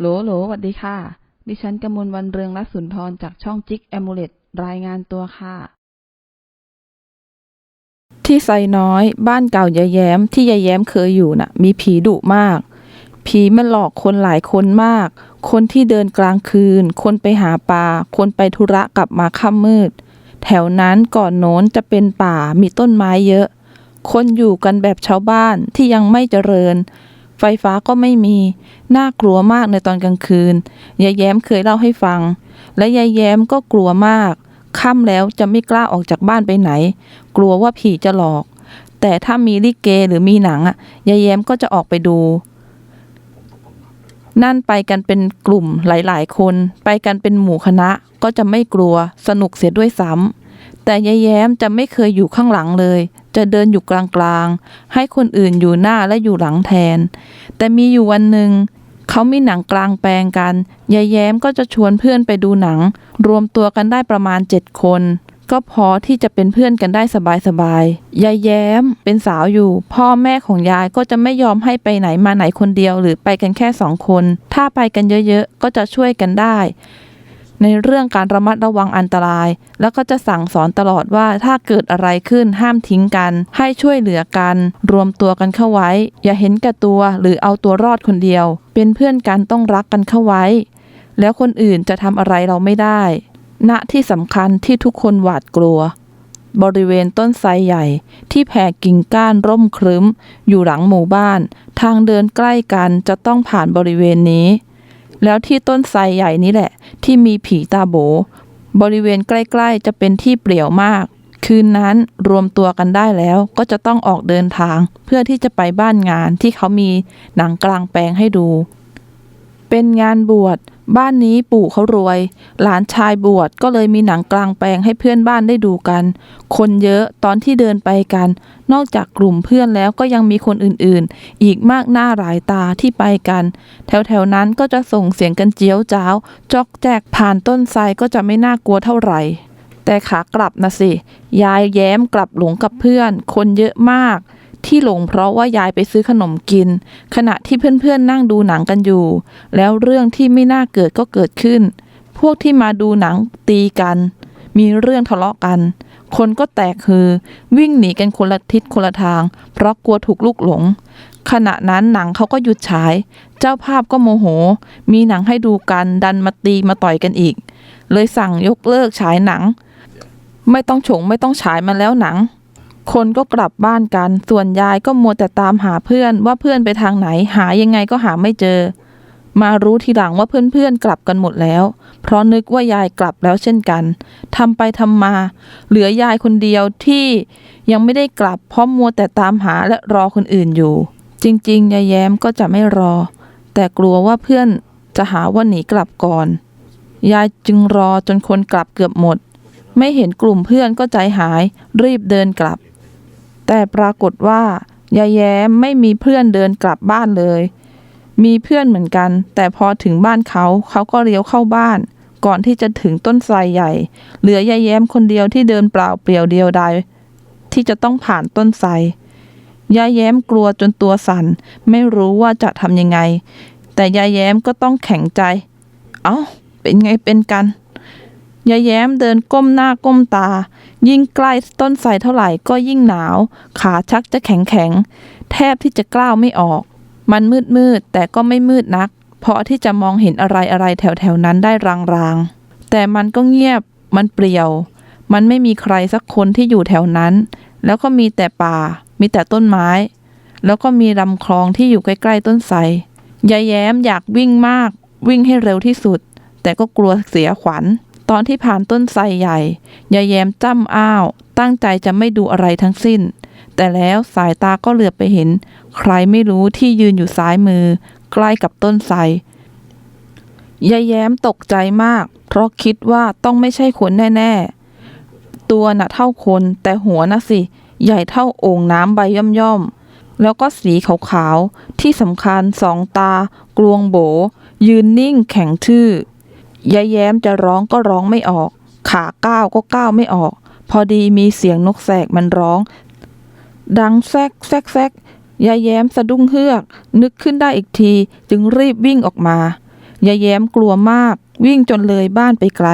โหลโหลหวัดดีค่ะ ดิฉันกมลวันเรืองรัศนทรจากช่องจิกแอมูเลตรายงานตัวค่ะ ที่ไซน้อยบ้านเก่ายายแย้มที่ยายแย้มเคยอยู่น่ะ มีผีดุมาก ผีมันหลอกคนหลายคนมาก คนที่เดินกลางคืน คนไปหาปลา คนไปธุระกลับมาค่ำมืด แถวนั้นก่อนโน้นจะเป็นป่ามีต้นไม้เยอะ คนอยู่กันแบบชาวบ้านที่ยังไม่เจริญ ไฟฟ้าก็ไม่มี น่ากลัวมากในตอนกลางคืน ยายแย้มเคยเล่าให้ฟัง และยายแย้มก็กลัวมาก ค่ำแล้วจะไม่กล้าออกจากบ้านไปไหน กลัวว่าผีจะหลอก แต่ถ้ามีลิเกหรือมีหนังอะ ยายแย้มก็จะออกไปดู นั่นไปกันเป็นกลุ่มหลายๆ คน ไปกันเป็นหมู่คณะก็จะไม่กลัว สนุกเสียด้วยซ้ำ แต่ยายแย้มจะไม่เคยอยู่ข้างหลังเลย จะเดินอยู่กลางๆ ให้คนอื่นอยู่หน้าและอยู่หลังแทน แต่มีอยู่วันหนึ่งเขามีหนังกลางแปลงกัน ยายแย้มก็จะชวนเพื่อนไปดูหนัง รวมตัวกันได้ประมาณเจ็ดคน ก็พอที่จะเป็นเพื่อนกันได้สบายๆ ยายแย้มเป็นสาวอยู่ พ่อแม่ของยายก็จะไม่ยอมให้ไปไหนมาไหนคนเดียวหรือไปกันแค่สองคน ถ้าไปกันเยอะๆ ก็จะช่วยกันได้ ในเรื่องการระมัดระวังอันตราย แล้วก็จะสั่งสอนตลอดว่าถ้าเกิดอะไรขึ้นห้ามทิ้งกัน ให้ช่วยเหลือกัน รวมตัวกันเข้าไว้ อย่าเห็นแก่ตัวหรือเอาตัวรอดคนเดียว เป็นเพื่อนกันต้องรักกันเข้าไว้ แล้วคนอื่นจะทำอะไรเราไม่ได้ ณที่สำคัญที่ทุกคนหวาดกลัว บริเวณต้นไทรใหญ่ ที่แผ่กิ่งก้านร่มครึ้ม อยู่หลังหมู่บ้าน ทางเดินใกล้กันจะต้องผ่านบริเวณนี้ แล้วที่ต้นไทรใหญ่นี้แหละ ที่มีผีตาโบบริเวณใกล้ๆ จะเป็นที่เปลี่ยวมาก คืนนั้นรวมตัวกันได้แล้วก็จะต้องออกเดินทาง เพื่อที่จะไปบ้านงานที่เขามีหนังกลางแปลงให้ดู เป็นงานบวช บ้านนี้ปู่เขารวย หลานชายบวชก็เลยมีหนังกลางแปลงให้เพื่อนบ้านได้ดูกัน คนเยอะตอนที่เดินไปกัน นอกจากกลุ่มเพื่อนแล้วก็ยังมีคนอื่นๆ อีกมากหน้าหลายตาที่ไปกัน แถวๆนั้นก็จะส่งเสียงกันเจียวจ้าว จอกแจกผ่านต้นไทรก็จะไม่น่ากลัวเท่าไหร่ แต่ขากลับนะสิ ยายแย้มกลับหลงกับเพื่อน คนเยอะมาก ที่หลงเพราะว่ายายไปซื้อขนมกิน ขณะที่เพื่อนๆนั่งดูหนังกันอยู่ แล้วเรื่องที่ไม่น่าเกิดก็เกิดขึ้น พวกที่มาดูหนังตีกัน มีเรื่องทะเลาะกัน คนก็แตกคือ วิ่งหนีกันคนละทิศคนละทาง เพราะกลัวถูกลูกหลง ขณะนั้นหนังเขาก็หยุดฉาย เจ้าภาพก็โมโห มีหนังให้ดูกันดันมาตีมาต่อยกันอีก เลยสั่งยกเลิกฉายหนัง ไม่ต้องฉงไม่ต้องฉายมาแล้วหนัง คนก็กลับบ้านกัน ส่วนยายก็มัวแต่ตามหาเพื่อนว่าเพื่อนไปทางไหน หายังไงก็หาไม่เจอ มารู้ทีหลังว่าเพื่อนๆกลับกันหมดแล้ว เพราะนึกว่ายายกลับแล้วเช่นกันทำไปทำมา เหลือยายคนเดียวที่ยังไม่ได้กลับเพราะมัวแต่ตามหาและรอคนอื่นอยู่ จริงๆยายแย้มก็จะไม่รอ แต่กลัวว่าเพื่อนจะหาว่าหนีกลับก่อน ยายจึงรอจนคนกลับเกือบหมด ไม่เห็นกลุ่มเพื่อนก็ใจหาย รีบเดินกลับ แต่ปรากฏว่ายายแย้มไม่มีเพื่อนเดินกลับบ้านเลย มีเพื่อนเหมือนกัน แต่พอถึงบ้านเขาเขาก็เลี้ยวเข้าบ้าน ก่อนที่จะถึงต้นไทรใหญ่ เหลือยายแย้มคนเดียวที่เดินเปล่าเปลี่ยวเดียวดายที่จะต้องผ่านต้นไทรยายแย้มกลัวจนตัวสั่นไม่รู้ว่าจะทำยังไง แต่ยายแย้มก็ต้องแข็งใจ เอ้า เป็นไงเป็นกัน ยายแย้มเดินก้มหน้าก้มตา ยิ่งใกล้ต้นไทรเท่าไหร่ก็ยิ่งหนาว ขาชักจะแข็งแข็ง แทบที่จะกล้าวไม่ออก มันมืดมืดแต่ก็ไม่มืดนัก เพราะที่จะมองเห็นอะไรอะไรแถวแถวนั้นได้รางๆ แต่มันก็เงียบ มันเปลี่ยว มันไม่มีใครสักคนที่อยู่แถวนั้น แล้วก็มีแต่ป่า มีแต่ต้นไม้ แล้วก็มีลำคลองที่อยู่ใกล้ๆต้นไทรยายแย้มอยากวิ่งมาก วิ่งให้เร็วที่สุด แต่ก็กลัวเสียขวัญ ตอนที่ผ่านต้นไทรใหญ่ยายแย้มจ้ำอ้าว ตั้งใจจะไม่ดูอะไรทั้งสิ้น แต่แล้วสายตาก็เหลือบไปเห็น ใครไม่รู้ที่ยืนอยู่ซ้ายมือ ใกล้กับต้นไทรยายแย้มตกใจมาก เพราะคิดว่าต้องไม่ใช่คนแน่ ๆ ตัวน่ะเท่าคนแต่หัวน่ะสิ ใหญ่เท่าโอ่งน้ำใบย่อมๆ แล้วก็สีขาวๆ ที่สำคัญสองตากลวงโบ ยืนนิ่งแข็งทื่อ ยายแย้มจะร้องก็ร้องไม่ออก ขาก้าวก็ก้าวไม่ออก พอดีมีเสียงนกแสกมันร้อง ดังแซกแซกแซกยายแย้มสะดุ้งเฮือก นึกขึ้นได้อีกทีจึงรีบวิ่งออกมายายแย้มกลัวมาก วิ่งจนเลยบ้านไปไกล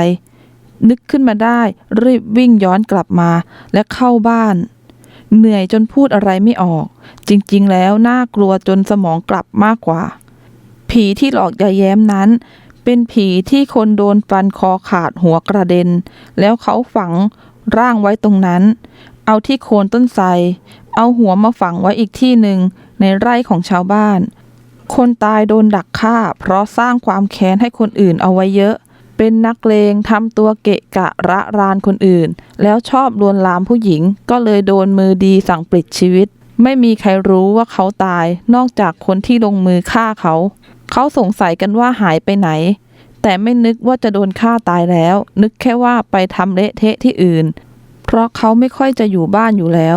นึกขึ้นมาได้ รีบวิ่งย้อนกลับมา และเข้าบ้าน เหนื่อยจนพูดอะไรไม่ออก จริงๆ แล้วน่ากลัวจนสมองกลับมากกว่า ผีที่หลอกยายแย้มนั้น เป็นผีที่คนโดนฟันคอขาดหัวกระเด็น แล้วเขาฝังร่างไว้ตรงนั้น เอาที่โคนต้นไทรเอาหัวมาฝังไว้อีกที่หนึ่งในไร่ของชาวบ้าน คนตายโดนดักฆ่า เพราะสร้างความแค้นให้คนอื่นเอาไว้เยอะ เป็นนักเลงทำตัวเกะกะระรานคนอื่น แล้วชอบลวนลามผู้หญิง ก็เลยโดนมือดีสั่งปลิดชีวิต ไม่มีใครรู้ว่าเขาตาย นอกจากคนที่ลงมือฆ่าเขา เขาสงสัยกันว่าหายไปไหน แต่ไม่นึกว่าจะโดนฆ่าตายแล้ว นึกแค่ว่าไปทำเละเทะที่อื่น เพราะเขาไม่ค่อยจะอยู่บ้านอยู่แล้ว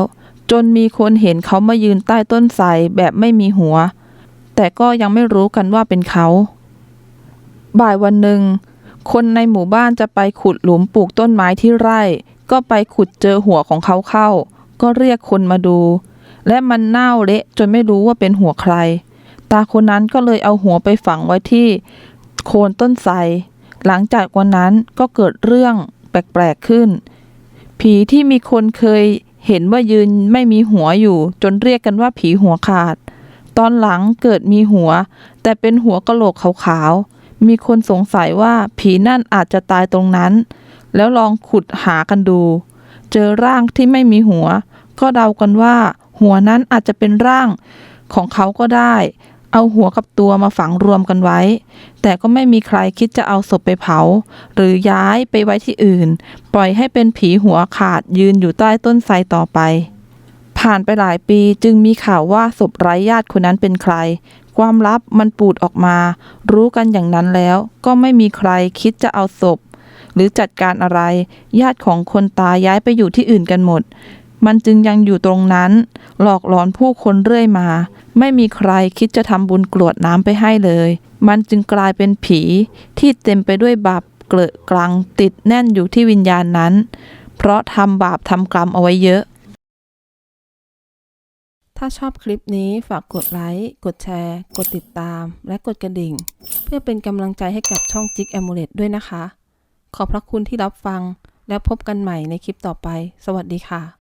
จนมีคนเห็นเขามายืนใต้ต้นไทรแบบไม่มีหัว แต่ก็ยังไม่รู้กันว่าเป็นเขา บ่ายวันหนึ่ง คนในหมู่บ้านจะไปขุดหลุมปลูกต้นไม้ที่ไร่ ก็ไปขุดเจอหัวของเขาเข้า ก็เรียกคนมาดู และมันเน่าเละจนไม่รู้ว่าเป็นหัวใคร ตาคนนั้นก็เลยเอาหัวไปฝังไว้ที่โคนต้นไทรหลังจากวันนั้นก็เกิดเรื่องแปลกๆขึ้น ผีที่มีคนเคยเห็นว่ายืนไม่มีหัวอยู่ จนเรียกกันว่าผีหัวขาด ตอนหลังเกิดมีหัว แต่เป็นหัวกะโหลกขาวๆ มีคนสงสัยว่าผีนั่นอาจจะตายตรงนั้น แล้วลองขุดหากันดู เจอร่างที่ไม่มีหัว ก็เดากันว่า หัวนั้นอาจจะเป็นร่างของเขาก็ได้ เอาหัวกับตัวมาฝังรวมกันไว้ แต่ก็ไม่มีใครคิดจะเอาศพไปเผา หรือย้ายไปไว้ที่อื่น ปล่อยให้เป็นผีหัวขาดยืนอยู่ใต้ต้นไทรต่อไป ผ่านไปหลายปีจึงมีข่าวว่าศพไร้ญาติคนนั้นเป็นใคร ความลับมันปูดออกมา รู้กันอย่างนั้นแล้ว ก็ไม่มีใครคิดจะเอาศพ หรือจัดการอะไร ญาติของคนตายย้ายไปอยู่ที่อื่นกันหมด มันจึงยังอยู่ตรงนั้น หลอกหลอนผู้คนเรื่อยมา ไม่มีใครคิดจะทำบุญกรวดน้ำไปให้เลย มันจึงกลายเป็นผีที่เต็มไปด้วยบาปเกลอะกลังติดแน่นอยู่ที่วิญญาณนั้น เพราะทำบาปทำกรรมเอาไว้เยอะ ถ้าชอบคลิปนี้ฝากกดไลค์ กดแชร์ กดติดตาม และกดกระดิ่ง เพื่อเป็นกำลังใจให้กับช่องจิกแอมูเลตด้วยนะคะ ขอบพระคุณที่รับฟัง แล้วพบกันใหม่ในคลิปต่อไป สวัสดีค่ะ